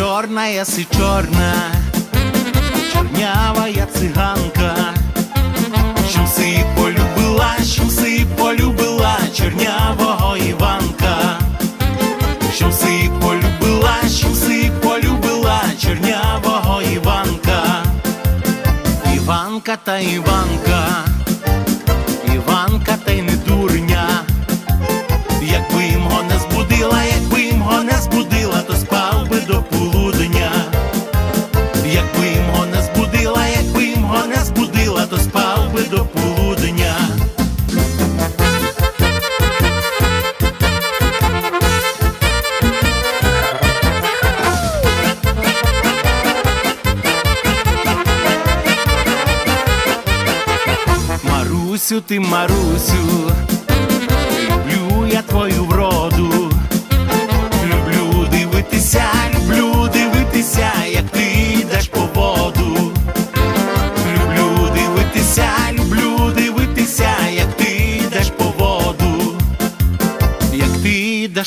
Чорная си чорна, чорнявая циганка, що си полюбила, що си полюбила чорнявого Іванка, що си полюбила, що си полюбила чорнявого Іванка, Іванка та Іванка збудила, то спав би до полудня. Марусю, ти Марусю,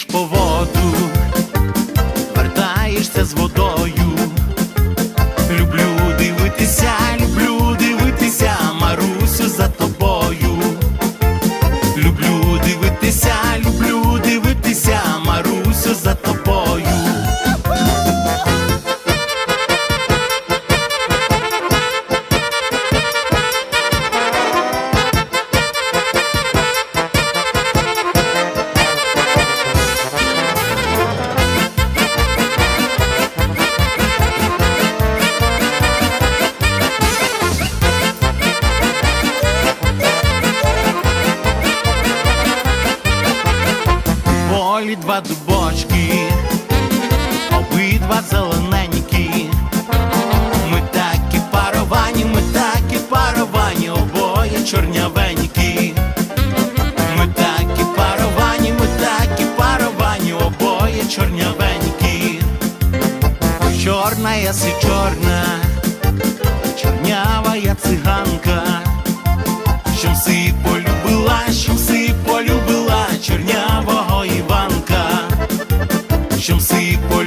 йдеш по воду, вертаєшся з водою. Полі два дубочки, обидва зелененькі. Ми такі паровані, ми такі паровані, обоє чорнявенькі. Ми такі паровані, ми такі паровані, обоє чорнявенькі. Чорна я си чорна, чорнявая циганка. Що си чорнявого Іванка,